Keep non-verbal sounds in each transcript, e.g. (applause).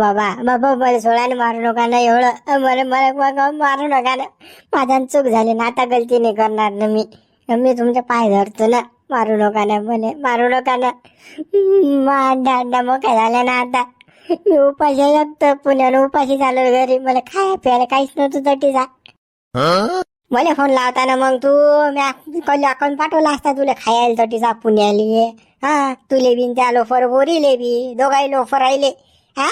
बाबा. बाबा मला सोळाने मारू नका ना एवढं. मला मला मारू नका ना. माझ्या चूक झाली ना आता गलती नाही करणार ना मी. मी तुमचे पाय धरतो ना. मारू नका ना मले मारू नका ना. हम्म, अंडा अंडा मोठ्या झाल्या ना आता. मी उपाशी लागतो पुण्यानं उपाशी झालो घरी. मला खाया प्यायला काहीच नव्हतं तटीचा. मला फोन लावताना मग तू मी कॉल अकाउंट पाठवला असता तुला खायला तटीचा पुण्याली हा तुले बिन त्या लोफर बोरीले बी. दोघाही लोफर राहिले. हा?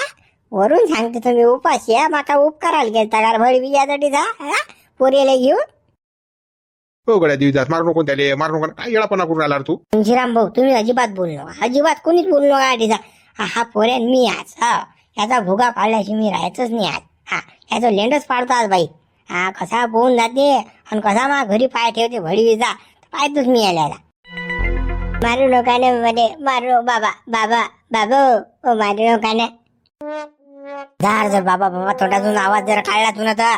वरून सांगते तुम्ही उपाशी आहे. माका उपकाराला गेलता का? भडवी यासाठी जा हा? पोरीला घेऊन. हो गड्या मारू नको त्याले मारू नको. काय येळापणा करून रे तू? तुळशीराम भाऊ तुम्ही अजिबात बोलू नका. अजिबात कोणीच बोलू नका आधीचा हा हा पोऱ्यान मी आज हा. याचा भुगा पाळल्याशी मी राहायचंच नाही आज. हा याचं लेंडच पाडतो आज बाई. हा कसा पोहून जाते आणि कसा मा घरी पाय ठेवते भडवी जा. पाहतोच मी यायला. मारू नका ना म्हणे मारू बाबा बाबा बाबा. ओ मारू नका ना. जर जर बाबा बाबा तोंडातून आवाज जर काढला तू ना तर.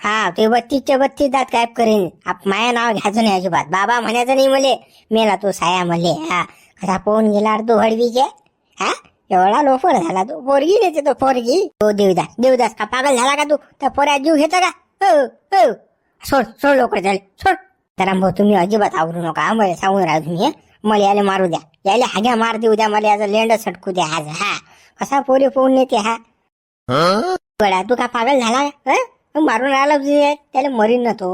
हा ते बत्तीसच्या बत्तीस दात गायब करीन. आप माया नाव घ्यायचं नाही अजिबात. बाबा म्हणायचं नाही मले. मेला तू साया मले. हा. कसा पोहून गेला तू हळवीचे हा? एवढा लोफर झाला तू. पोरगी नेते तो पोरगी. हो देवदास. देवदास का पागल झाला का तू? त्या पोऱ्या जीव घेतो का? हो हो. सोड सोड लोकर झाले सोड. तर भाऊ तुम्ही अजिबात आवरू नका. मला सांगून राहा तुम्ही. मला याला मारू द्या. याला हाग्या मार देऊ द्या. मला याचं लेंड सटकू द्या. आज हा. कसा पोरी पोहून नेते हा. गड्या तू का पागल झाला? हं? मारून राहिला तुझे त्याला मरीन ना तो.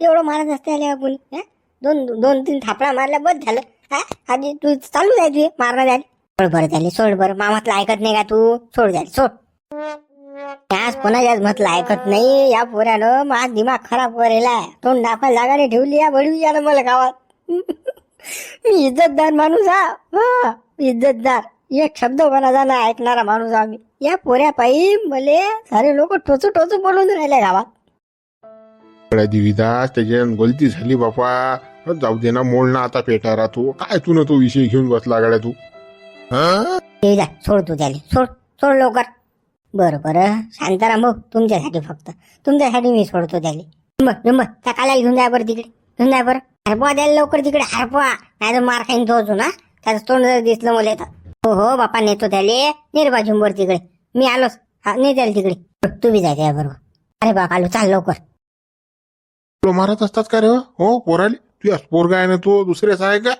एवढं मारत असते याला हं? दोन दोन तीन थापडा मारल्या बस झालं. हा? आधी तू चालू जाय तुझे मारणं जाय सोड बरं झाले सोड बरं. मामातलं ऐकत नाही का तू? सोड झाली सोड. आज कोणाच्याच म्हटलं ऐकत नाही. या पोऱ्यानं माझा दिमाग खराब करेला. तोंड दाखवायला जागाने ठेवली. या बळवी यानं मला गावात. (laughs) मी इज्जतदार माणूस हा. हा, इज्जतदार. एक शब्द कोणाचा ना ऐकणारा माणूस आम्ही या पोऱ्या पायी मले सारे लोक टोचू टोचू बोलून राहिले गावात. गड्या देवीदास त्याच्यानं गलती झाली बापा. जाऊ दे ना मोड ना आता पेटारा तू. काय तू ना तो विषय घेऊन बसला गड्या तू? ते जा सोड तू त्याला. सोड सोड लवकर. बरं बरं. शांताराम भाऊ तुमच्यासाठी फक्त. तुमच्यासाठी मी सोडतो त्याला. त्या काल्याला घेऊन जाय बरं तिकडे. घेऊन जाय बरं. हरपवा द्यायला लवकर तिकडे हरपवा. नाही तर मार खाईन तो अजून हा. त्याचं तोंड जर दिसलं मला तर हो हो बापा नेतो त्याले. निर्वाजून बर तिकडे. मी आलोच. हा नाही त्याला तिकडे. तू बी जाय बरोबर. अरे बाप आलो. चाल लवकर. तुला मारत असतात का रे हो? पोराले? तू पोरगा आहे ना तो दुसऱ्याचा आहे का?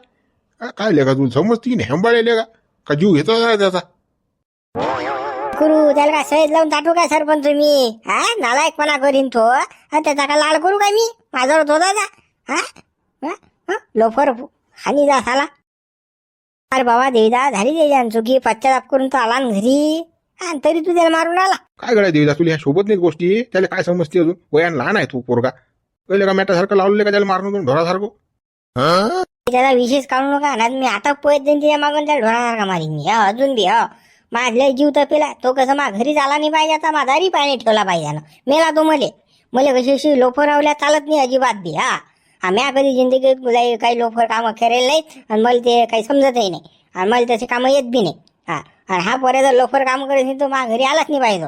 हा, काय लेगा तुला समजती नाही? हेंबाळले का का जीव घेतो का त्याचा? करू त्याला काय सहीद लावून टाकू काय सरपंच मी? हा नालायकपणा करीन तो. हा त्याचा काय लाड करू काय मी? माझ्यावर होता का हा हा? हा? लोफर हानी जा झाला अरे बाबा देदा झाली देजा चुकी. पश्चाताप करून तो आला न घरी. आणि तरी तू त्याला मारून आला. काय गड्या देवीदास तुला ह्या सोबत नाही गोष्टी? त्याला काय समजते अजून? वयान लहान आहे तू पोरगा. पहिले का मॅटासारखं लावलेलं का त्याला मारून दोन ढोरासारखं? त्याचा विशेष काढू नका ना मी आता पोहत जाईन त्याच्या मागून त्याला ढोरासारखा मारीन मी. अजून बी हा. माझ्या जीव तर पेला तो कसं मा घरी झाला नाही पाहिजे आता माझाही पाणी ठेवला पाहिजे ना मेला तो मले. मले कशी अशी लोफर रावल्या चालत नाही अजिबात बी हा. हा म्या कधी जिंदगीत लय काही लोफर कामं करेल नाहीत आणि मला ते काही समजतही नाही. आणि मला तसे कामं येत बी नाही हा. आणि हा पोऱ्या जर लोफर काम करत नाही तो मा घरी आलाच नाही पाहिजे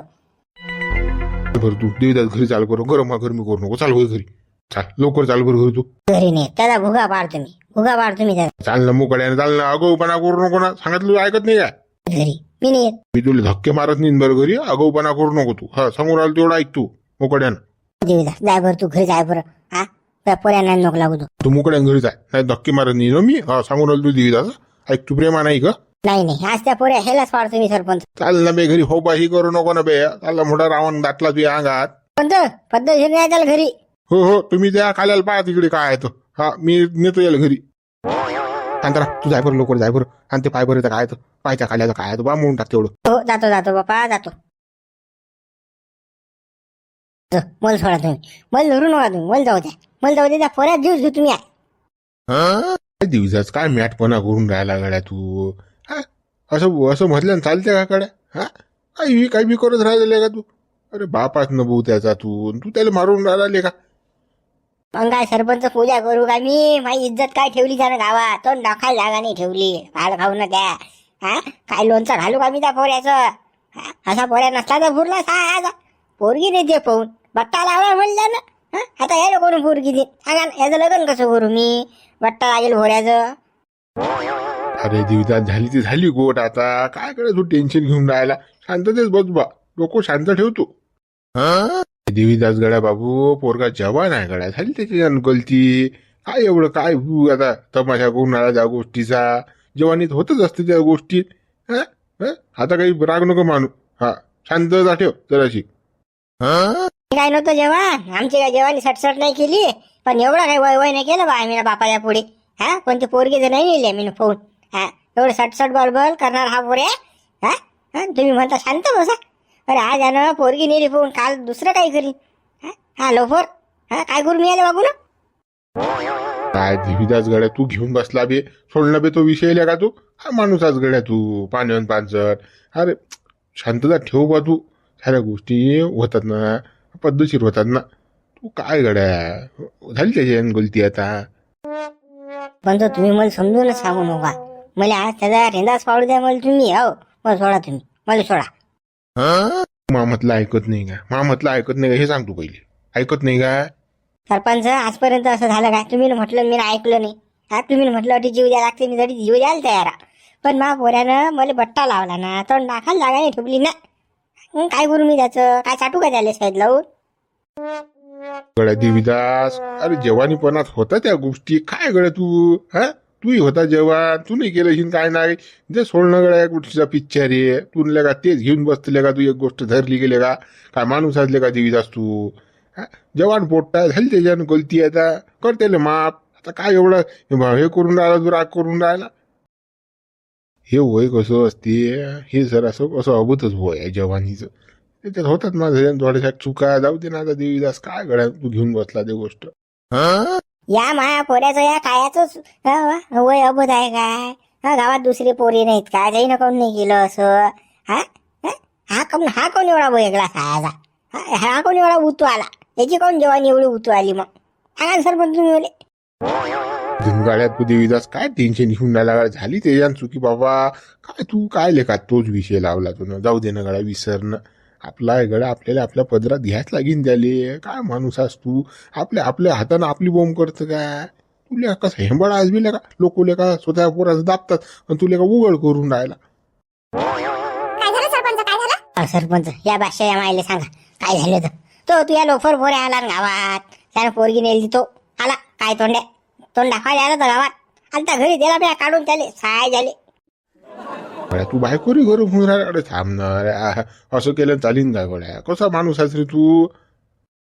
बरं तू देवीदास घरी चाल करू. गरम हा गरमी करू नको. चाल होय घरी. चाल लवकर चाल बरं घरी तू. घरी नाही. त्याचा भुगा पाडतो मी. भुगा पाडतो मी त्याचा. चाल ना मोकड्याने चाल ना. अगाऊपणा करू नको ना. सांगितलं ऐकत नाही का? घरी. मी नाही येत. मी तुला धक्के मारत नाही बरं घरी. आगाऊपणा करू नको तू. हा समोर आलं तेवढं ऐक तू मोकड्यानं देवीदास जाय बरं तू घरी जाय बरं. हा? त्या पोऱ्यांना नको लागू तू. तू मोकड्यानं घरी जाय. नाही धक्के मारत नाही ना मी. हा सांगून आलो तू देवीदास ऐक तू प्रेमा नाही का नाही नाही. आज त्या पोऱ्या ह्यालाच पाडतो मी सरपंच. चाल ना बे घरी हो बाही करू नको ना बे. चालला मोठा रावण दाटला तुझ्या अंगात. पण तर पद्धतशीर नाही त्याला घरी. हो हो तुम्ही त्या खाल्याला पहा तिकडे काय आहे तो. हा मी नेतो याला घरी. शांतरा तू जाय बरं लवकर जाय बरं. आणि ते पाय बरं इथं काय आहे तो? पायच्या खाल्याचं काय आहे तो? बा म्हणून टाक तेवढं. हो जातो जातो बापा जातो. जा, मला सोडा तुम्ही. मला धरू नका तुम्ही मला जाऊ द्या. मला जाऊ द्या त्या पोऱ्यात जीव घेऊ तुम्ही काय दिवसाच काय मॅटपणा करून राहिला गड्या तू? हा? असं असं म्हटलं ना चालते का काड्या हा? काही काही बी करत राहिले का तू? अरे बापाच न भाऊ त्याचा तू. तू त्याला मारून राहिले का? मग काय सरपंच पूजा करू का मी? माझी इज्जत काय ठेवली त्यानं गावात? तो नखाय जागा नाही ठेवली. भाड खाऊ ना त्या. हा? काय लोणचं घालू का मी त्या पोऱ्याचं? असा पोऱ्या नसला तर पुरला सा पोरगी नाही ते पाहून. बट्टा लावला म्हणलं ना. हा? आता यायला कोणी पोरगी दे. सांगा ना, याचं लग्न कसं करू मी? बट्टा लागेल भोऱ्याचं अरे दिवदात झाली ती झाली गोट आता. काय करे तू टेन्शन घेऊन राहिला शांततेच बस बा. डोकं शांत ठेवतो देवीदास गड्या बाबू पोरगा जवान आहे गड्या. झाली त्याची गलती काय एवढं काय तू आता तमाशा करून आला त्या गोष्टीचा. जवानीत होतच असते त्या गोष्टी. हं? हं? आता काही राग नको मानू. हा शांतता ठेव जराशी. काय नव्हतं जेवण आमची काय जेवणी सटसट नाही केली. पण एवढं काही वय वय नाही केलं बा आम्ही बापाच्या पुढे. हा? कोणते पोरगे तर नाही नेले मी फोन. हा एवढं सटसट बळबळ करणार हा पोरे. हा? हा, तुम्ही म्हणता शांत बसा. अरे आज यानं पोरगी नेली फोन काल दुसरं काही करी हा? लोफर. हा काय करून मिळाले बाबू ना काय देवीदास गड्या तू घेऊन बसला बे? सोडणं बे तो विषय का तू? हा माणूसाच गड्या तू पाण्यावर पानसट अरे शांतता ठेव बा तू. साऱ्या गोष्टी होतात ना पद्धतशीर होतात ना. तू काय गड्या? झाली त्याची गलती आता. पण तो तुम्ही मला समजूनच सांगू नका. मला आज त्याचा रेंदाच पाडू द्या मला तुम्ही हो. मला सोडा तुम्ही. मला सोडा. मामतला ऐकत नाही का? मामतला ऐकत नाही का? हे सांग तू पहिले. ऐकत नाही का? सरपंच आजपर्यंत असं झालं काय तुम्ही म्हटलं मी ऐकलं नाही. हा तुम्ही म्हटलं अटी जीव द्या लागते मी तरी जीव द्यायला तयार. पण मा पोऱ्यानं मला बट्टा लावला ना तर नाखाल जागा नाही ठेवली ना. मग काय करू मी त्याचं? काय चाटू का त्याला साईड लावून? गड्या देवीदास अरे जवानीपणात होता त्या गोष्टी. काय गड्या तू हा? तूही होता जेव्हा तू नाही केलं शिन काय नाही. जे सोडणं गड्या कुठचा गोष्टीचा पिक्चर आहे. तू का तेच घेऊन बसतले का तू एक गोष्ट धरली गेले का काय माणूस असले का देवीदास तू जवान पोट्टा झाली त्याच्यानं गलती आता. करतेले माप. आता काय एवढं हे हे करून राहिला तू राग करून राहिला? हे वय कसं असते? हे सर असं असं अभूतच वय आहे जवानीचं. त्याच्यात होतात माझ्या थोड्याशा चुका जाऊ दे ना आता देवीदास काय गड्या तू घेऊन बसला ते गोष्ट. या माया पोऱ्याचं या कायाच हो, हो, वय अबोध आहे काय? हा गावात दुसरे पोरी नाहीत काय जाईन काऊन नाही केलं असं? हा? हा? कोण हा कोण एवढा वेगळा खायचा हा हा कोण एवढा उतू आला? याची कोण जेवण एवढी उतू आली मग? सांगा पण तुम्ही मला. गाड्यात तू देवीदास काय टेन्शन घेऊन राहिला? गड्या? झाली त्याच्यानं चुकी बाबा. काय तू काय लेखात तोच विषय लावला तू जाऊ दे ना गड्या विसरणं. आपला गड्या आपल्याला आपल्या पदरात घ्यायच लागीन त्याले. काय माणूस आहेस तू? आपल्या आपल्या हातानं आपली बोंब करतं काय? तुला कसं हेंबळ आज बिल्या का? लोक का स्वतः पोराचं दाबतात आणि तुला का उघड करून राहिला? काय झालं सरपंच? काय झालं? अहो, सरपंच या भाषा या मायले सांगा. काय झालं तर? तो तू या लोफर पोरे आला ना गावात. त्यानं पोरगी नेली तो आला. काय तोंड्या? तोंड दाखवायला आला तर गावात. आलता घरी दिला बिया काढून त्याले. साय झाले. गड्या तू बायकोरी गरम होऊन राहिला अरे थांब ना असं केलं चालीन का गड्या कसा माणूस आहेस रे तू?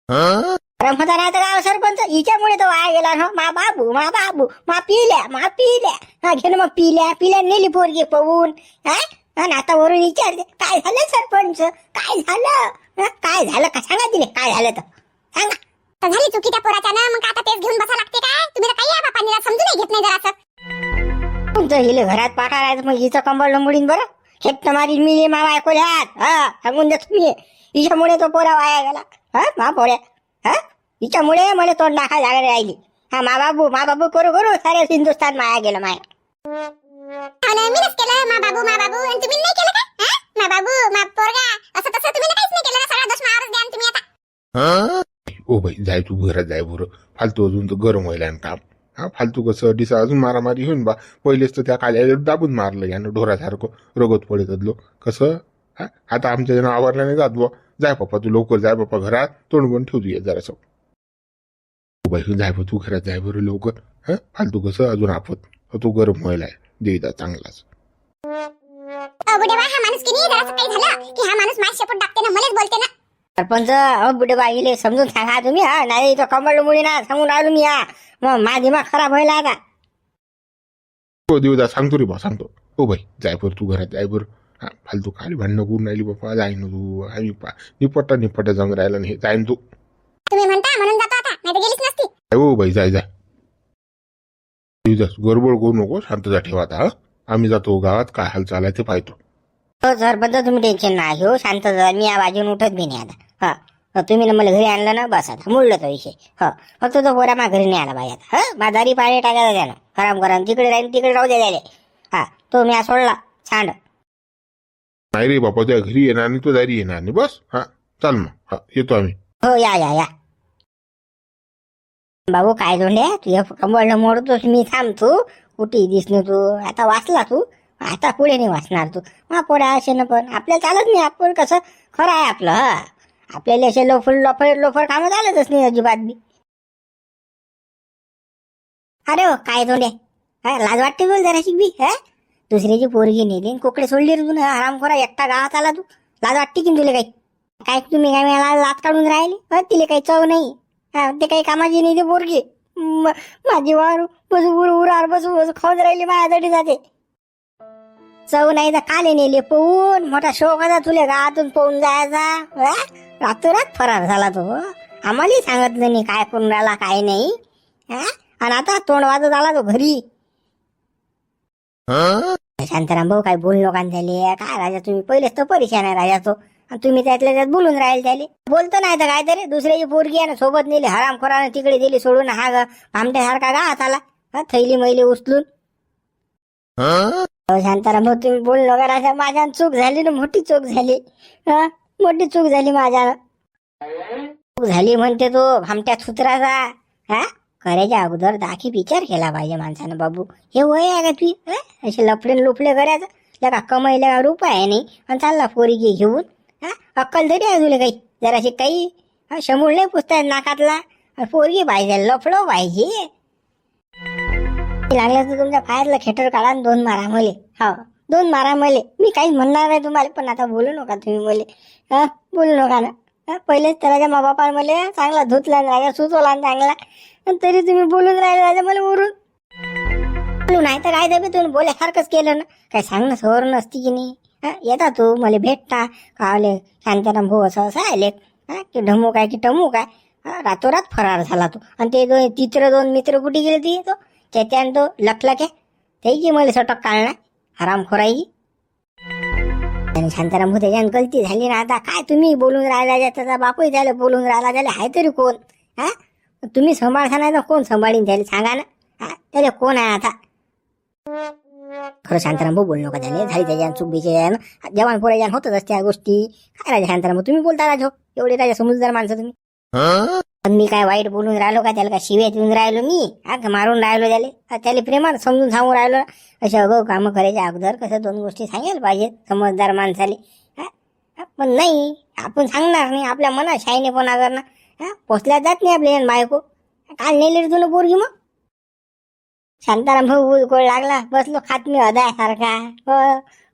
हा? नाही तर गाव सरपंच हिच्यामुळे तो वाया गेला ना मा बाबू मा बाबू मा पिल्या मा पिल्या. हा घे ना मग पिल्या पिल्या नेली पोरगी पवून हा? आणि आता वरून विचारते काय झालं सरपंच? काय झालं? काय झालं? का सांगा तिने काय झालं तर. सांगा. झाली चुकी त्या पोराच्या ना? मग आता तेच घेऊन बसा लागते काय? तुम्ही तर काही या बापांनी समजून नाही घेत नाही जरासं. तुमचं हिले घरात पाठवायचं मग हिचं कंबळ लंबुडीन बरं. मारी मी मा बायकोल्या हात हा सांगून द्या तुम्ही हिच्यामुळे तो पोरा वाया गेला. हा मा पोऱ्या हा? हिच्यामुळे मला तोंड नाका जागा राहिली. हा मा बाबू मा बाबू करू करू. सारे हिंदुस्थान माया गेलं माया. ना, मीच केलं. मा बाबू मा बाबू. आणि तुम्ही नाही केलं का? मा बाबू मा पोरगा. असं तसं तुम्ही काहीच नाही केलं ना? सगळा दोष मारच द्या ना तुम्ही आता. ओ बाई जाय तू घरात जाय बरं. फालतू अजून तर गरम व्हायला आणि काम. हा फालतू कसं डिसा अजून मारामारी होईन बा. पहिलेच तर त्या काल्या दाबून मारलं यानं ढोरासारखं रगत पडत अदलो कसं? हा आता आमच्या जण आवरला नाही जात बुवा. जाय पप्पा तू लवकर जाय पप्पा घरात तोंड पण ये जरासं बाई जाय बा तू घरात जाय बरं लवकर. हा फालतू कसं? अजून आपत. तू गरम व्हायला देईदा चांगलाच. अ, बुडेवा हा माणूस की नाही? जरासं काही झालं की हा माणूस शेपूट टाकते ना मलाच बोलते ना. सरपंच अहो बुडे बाईले समजून सांगा तुम्ही हा. नाही तो कंबळ मुली ना सांगून राहिलो मी हा. मग माझा दिमाग खराब व्हायला आता. हो देऊदा सांगतो रे बा सांगतो. हो बाई जाय बरं तू घरात जाय बरं. हा फालतू खाली भांडणं करून राहिली बाप्पा जाय ना तू. आम्ही पा निपट्टा निपट्टा जाऊन राहिला नाही जाय ना तू. तुम्ही म्हणता म्हणून जातो आता नाही तर गेलीच नसती. जाय हो बाई जाय जाय. देवदास गडबड करू नको शांतता ठेवा आता हा. आम्ही जातो गावात काय हाल चालाय ते पाहतो. हो सरपंच तुम्ही टेन्शन नाही घेऊ शांत जा मी या बाजून उठत बी नाही आता. हा. तुम्ही ना मला घरी आणलं ना बस आता. मुळलं तो विषय. हो. फक्त तो पोरा मा घरी नाही आला बाई आता. हा? माझारी पाणी टाकायला त्यानं. खराम खराम. तिकडे राहील तिकडे राहू द्या हा. तो मी सोडला. सांड. नाही रे बापा त्या घरी येणार नाही तो दारी येणार नाही. बस. हा. चाल मग. हा येतो आम्ही. हो या या या. बाबू काय दोंड्या तुझ्या कंबळनं मोडतोस. मी थांबतो. कुठेही दिसणे तू. आता वाचला तू. आता पुढे नाही वाचणार तू. हा पुढे असे ना पण. आपल्याला चालत नाही. आपण कसं? खरं आहे आपलं हा. आपल्याला असे लोफर लोफर लोफर कामं झालंच नाही अजिबात बी. अरे हो काय तोंडे? हा लाज वाटते बोल जराशी बी हा? दुसऱ्याची पोरगी नेली कोकडे सोडली रे तू आराम करा एकटा गावात आला तू. लाज वाटते की तुला काही? काय तुम्ही काय मला लाज काढून राहिले? हा तिला काही चव नाही. हा ते काही कामाची नाही ते पोरगी. माझी वार बस उर उरार बसू बसू खाऊन राहिली माझ्यासाठी जाते. चव नाही तर काले नेले पोहून मोठा शोक होता तुला गावातून पोहून जायचा रातोरात फरार झाला तो. आम्हालाही सांगितलं नाही काय करून राहिला काय नाही. हा? आणि आता तोंड वाजत आला तो घरी. शांताराम भाऊ काय बोल नका त्याले. काय राजा तुम्ही पहिलेच तर परेशान आहे राजा तो आणि तुम्ही त्यातल्या त्यात बोलून राहील त्याले. बोलतो नाही तर काय तरी. दुसऱ्याची पोरगी आहे ना सोबत नेली. हराम खोरानं तिकडे दिली सोडून. हा ग आमट्यासारखा गावात आला. हा थैली मैली उचलून. शांताराम भाऊ तुम्ही बोल नका. राजा माझ्या चूक झाली ना मोठी चूक झाली. हा? मोठी चूक झाली माझ्या. चूक झाली म्हणते तो भामट्या सुत्राचा हा? करायच्या अगोदर दाखी विचार केला पाहिजे माणसानं बाबू. हे वय आहे का तुझी असे लफडे लुफडे करायचं. लगा कमाईला रुपये आहे नाही. आणि चालला पोरगी घेऊन. हा? अक्कल तरी आहे तुला काही? जराशी काही? शमूळ नाही पुसताय नाकातला. पोरगी पाहिजे लफडो पाहिजे. लागलं तर तुमच्या फायरला खेटर काढा दोन मारा मले हो दोन मारा मले मी काही म्हणणार नाही तुम्हाला पण आता बोलू नका तुम्ही मले. हा बोलू नका ना पहिलेच त्याच्या मा बापा मला चांगला धुतला राजा सुचवला आणि चांगला. आणि तरी तुम्ही बोलून राहिले राजा मला उरून बोलू नाही तर काय तुम्ही बोल्यासारखंच केलं ना. काय सांगणं सवर नसती की नाही. हा येता तू मला भेटता. कावले शांताराम भाऊ असं असं आले. हा की ढमू काय की टमू काय? रातोरात फरार झाला तो. आणि ते दोन तित्र दोन मित्र कुठे गेले ते? तो चेत्यान तो लखलख. आहे की मला सटक काढणार हराम खोराई आणि शांताराम भाऊ त्याच्यानं गलती झाली ना आता. काय तुम्ही बोलून राहिला त्याचा बापही त्याला बोलून राहिला त्याला आहे तरी कोण? हा? तुम्ही सांभाळता नाही तर कोण सांभाळीन त्याला? सांगा ना. हा? त्याला कोण आहे आता? खरं शांताराम भाऊ बोलू नका त्याने झाली त्याच्या चूक बिचे जवान पोराच्या होतच असते त्या गोष्टी. काय राजा शांताराम तुम्ही बोलता राजो हो. एवढे राजा समजदार माणसं तुम्ही. पण मी काय वाईट बोलून राहिलो का? त्याला का शिव्यात येऊन राहिलो मी? हा मारून राहिलो त्याले? त्याला प्रेमात समजून सांगून राहिलो. असे अगो कामं करायच्या अगोदर कसं दोन गोष्टी सांगायला पाहिजे समजदार माणसाले. हा? पण नाही आपण सांगणार नाही. आपल्या मनात शाईने पण करणं हा पोचल्या जात नाही आपल्या बायको. काल नेले रे तुला पोरगी मग. शांताराम भाऊ उलकोळ लागला. बसलो खात मी अदाय सारखा हो.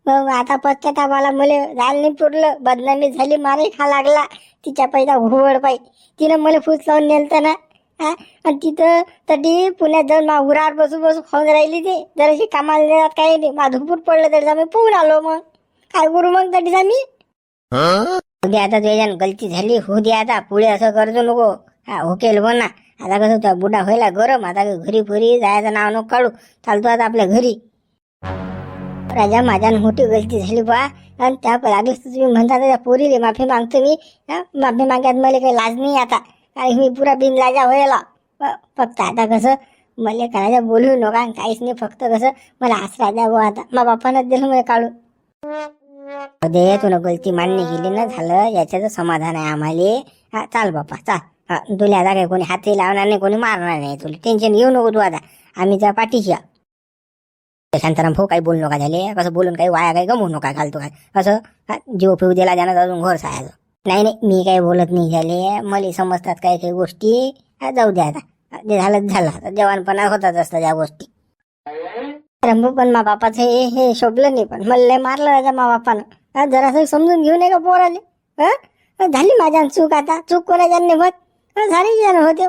मग आता पश्चाताप आला मले झालं नाही पुरलं बदनामी झाली मारही खा लागला. तिच्या पैसा हुवड पाय तिनं मला फूस लावून नेलतं ना हा? आणि तिथं तटी पुण्यात जाऊन मा उरावर बसू बसू खाऊन राहिली ते. जराशी कामाला देतात काही नाही. मा धुपूर पडलं तरी मी पोहून आलो मग. काय करू मग तटीचा मी? होऊ दे आता तुझ्या गलती झाली. होऊ दे आता पुढे असं करतो नको. हा होकेल हो ना. आता कसं तुझा बुडा व्हायला गरम. आता घरी फुरी जायचं नाव नको काढू. चालतो आता आपल्या घरी. राजा माझ्यानं मोठी गलती झाली बा आणि त्या लागलीच तुम्ही म्हणता त्या पोरीले माफी मागतो मी. माफी मागण्यात मला काही लाज नाही आता. आणि मी पुरा बिन लाजा व्हायला फक्त आता कसं मला करायला बोलू नका आणि काहीच नाही फक्त कसं मला आसरा द्या बो आता. मा बापानच दिलं मला काढू दे तुला गलती मान्य केली ना झालं याच्याचं समाधान आहे आम्हाला. हा चाल बापा चाल. हा तुला आता काही कोणी हातही लावणार नाही कोणी मारणार नाही तुला. टेन्शन घेऊ नको तू आता. आम्ही त्या पाठीशी आहे. शांताराम भाऊ काही बोलू नका झाले. कसं बोलून काही वाया काही गमवू नका घालतो काय. असं हा, जीव फिव दिला जाणार अजून घर सायाचं नाही नाही मी काही बोलत नाही झाले. मला समजतात काही काही गोष्टी. हा, जाऊ द्या आता. हा, जे झालं ते झालं. आता जवानपणा होताच असतात त्या गोष्टी. रंभू पण मा बापाचं हे हे शोभलं नाही. पण मला लय मारलं राजा मा बापानं. जरासं समजून घेऊ नये का पोराले? हा? झाली माझ्या चूक आता. चूक कोणाच्या नाही होत झाली होते.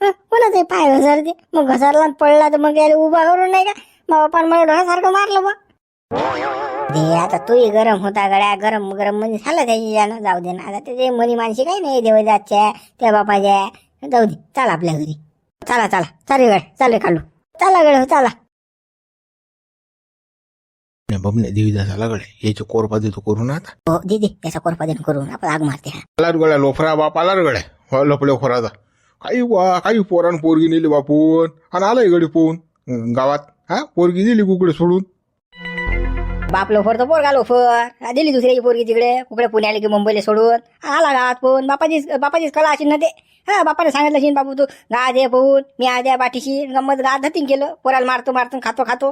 हा, कोणाचे पाय घसरते. मग घसरला आणि पडला तर मग याला उभा करून नाही का? बापानं मला डोळ्यासारखं मारलं बा. दे आता तोही गरम होता गड्या गरम गरम म्हणजे झालं त्याची यानं जाऊ दे ना. आता त्याचे मनी माणशी काही नाही देवदाच्या त्या बापाच्या. जाऊ दे चला आपल्या घरी. चला चला. चालेल गड चालेल काढू चला गड हो चला. बमने देवीदा झाला गडे याचे कोरपा देतो करू ना आता. हो दीदी याचा कोरपादन करून आपण आग मारते हा. आलार गड्या लोफरा बाप आलार गड्या. हो लपल्या खोराचा. काही वा काही पोरान पोरगी नेली बापून. आणि आलाय गडी पोहून. गावात. हा? पोरगी दिली कुकडे सोडून? बाप लोफर तर पोरगा लोफर हा, दिली दुसऱ्याची पोरगी तिकडे. कुकडे पुण्याला की मुंबईला सोडून. आला गावात फोन बापाचीच बापाचीच कला असेल ना ते. हा बापाने सांगितलं असेल बाबू तू गा दे पोहून मी आ द्या बाटीशी. गंमत गा धतीन केलं. पोराला मारतो मारतो खातो खातो.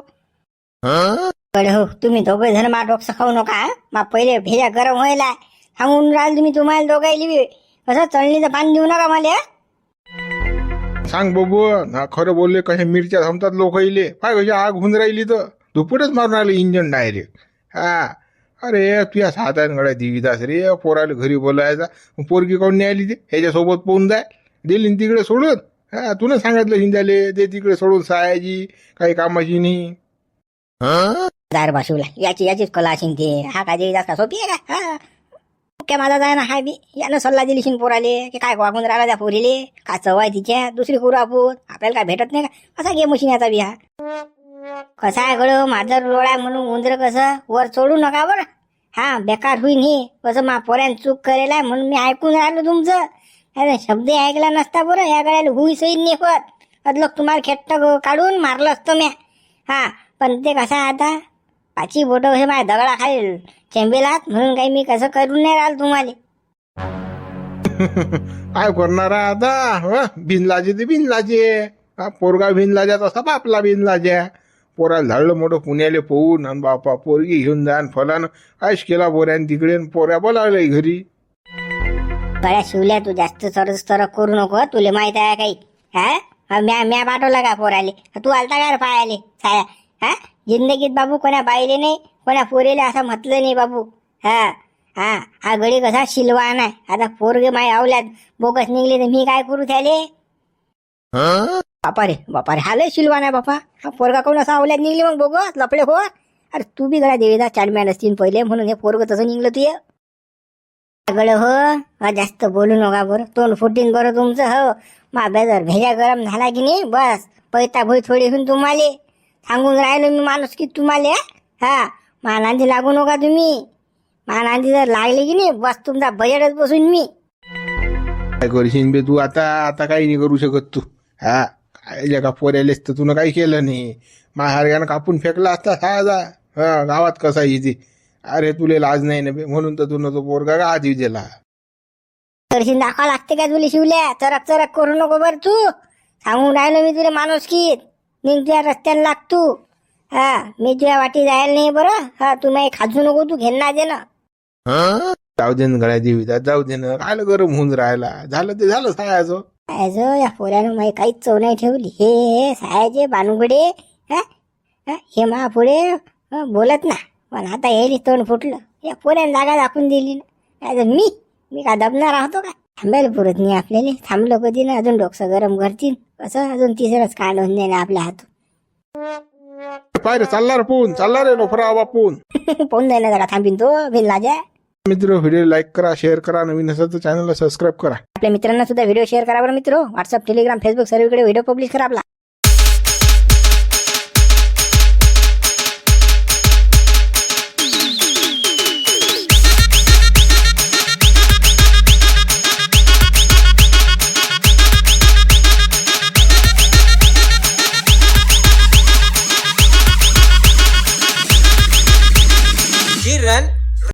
कडे हो तुम्ही दोघे जण मा डोकं खाऊ नका मा पहिले भेजा गरम व्हायला. सांगून राहिले तुम्ही तुम्हाला दोघायली बी. कसं चळणीचं पाणी देऊ नका मला सांग बाबू ना खरं बोलले कशा मिरच्या थांबतात लोक इले. पाय कशी आग होऊन राहिली तर. दुपटच मारून आले इंजन डायरेक्ट. हा. अरे तुझ्या साधारण गड्या दिविदास रे. पोराला घरी बोलायचा. पोरगी काढून नाही आली ते? ह्याच्यासोबत पोहून जाय. दिली न तिकडे सोडून. हा तुला सांगितलं हिंदाले ते तिकडे सोडून सायाची काही कामाची नाही. दार बाशूला याची याचीच कला असेल ते. हा काय देवी का? सोपी आहे का? काय माझा जाय ना हाय बी. यानं सल्ला दिली शिन पोराले की काय वागून राहिला त्या पोरीले काय चवाय तिच्या दुसरी करू आपण आपल्याला काय भेटत नाही का? कसा घे मशीन याचा बी हा? कसा आहे गड माझं रोड आहे म्हणून उंदर कसं? वर सोडू नका बरं. हा बेकार होईन हे. कसं मा पोऱ्यान चूक करेल आहे म्हणून मी ऐकून राहिलो तुमचं. अरे शब्द ऐकला नसता बरं. या गड्याला हुई सही नाही अदलक तुम्हाला खेट्ट काढून मारलं असतं म्या. हा पण ते कसं आहे आता? पाची बोट हे माझ्या दगडा खाली चेंबेलात म्हणून काही मी कसं करून नाही राहिलो तुम्हाला. (laughs) काय करणार आहे आता? हं? बिनलाजे ते बिनलाजे हा पोरगा बिनलाजा तसा बापला बिनलाजा पोराला झाडलं मोठं पुण्याले पोहून आणि बापा पोरगी घेऊन जा आणि फलानं कायच केला पोऱ्यान तिकडे आणि पोऱ्या बोलावलंय घरी. गळ्या शिवल्या तू जास्त सरस तर करू नको तुले माहीत आहे काही? हा? हा, म्या म्या पाठवला का पोराले? तू आलता का रे पायाले? साया हा? जिंदगीत बाबू कोणा बाईले नाही कोणा पोरेले असं म्हटलं नाही बाबू. हा हा हा गडी कसा शिलवा आहे. आता पोरगे माय आवल्यात बोगस निघले तर मी काय करू त्याले? बापा रे बापा रे हाले शिलवा आहे बापा. हा पोरगा कोण असा आवल्यात निघले मग बोगस लपडे हो अरे तू बी गळा देवीदा चाडम्यान असतील पहिले म्हणून हे पोरग तसं निघलं तुझे गड हो हा, जास्त बोलू नका बरं. तोंड फुटीन बरं तुमचं हो. माझा जर भेजा गरम झाला की नाही? बस पैता भोई थोडी होऊन तुम्हाला. सांगून राहिलो मी माणूस की तुम्हाला हा मानांदी लागू नका तुम्ही. मानांदी जर लागले की नाही बस तुमचा बजेटच बसून मी. काय करशील बे तू? आता आता काही नाही करू शकत तू. हा काय का पोऱ्यालेच तर तुनं काही केलं नाही. महाराजानं कापून फेकला असता साजा हा गावात कसा इथे अरे तुले लाज नाही ना बे? म्हणून तर तुनं तो पोरगा का आधी दिला. तरीशी दाखवा लागते का तुला शिवल्या? चरक चरक करू नको बरं तू. सांगून राहिलो मी तुला माणूस की. निघत्या रस्त्याला लाग तू. हा मी तुझ्या वाटी जायला नाही बरं. हा तू नाही खाजू नको तू घेणार दे ना जाऊ दे ना गळ्या जाऊ दे ना. काय गरम होऊन राहिला झालं ते झालं सायाचं. सायाचं या पोऱ्यानं माही काहीच चव नाही ठेवली. हे हे सायाचे बानुगडे हा? हा? हे महापुढे हं, बोलत ना. पण आता यायली तोंड फुटलं. या पोऱ्यानं जागा दाखवून दिली ना. मी मी का दबणार राहतो का? थांबायला पुरत नाही आपल्याला. थांबलं कधी ना अजून डोकसं गरम करतील. कसं? अजून तिसरंच कांड होऊन जाईल आपल्या हात पाय रे चालला रे पोहून चालला रे लोफरा बापून पाहून (laughs) जाईल जागा थांबीन तो बिन लाजा मित्र व्हिडिओ लाईक करा शेअर करा नवीन असेल तर चॅनलला सबस्क्राईब करा. आपल्या मित्रांना सुद्धा व्हिडिओ शेअर करा बरं मित्र. व्हॉट्सअप टेलिग्राम फेसबुक सर्वीकडे व्हिडिओ पब्लिश करा आपला.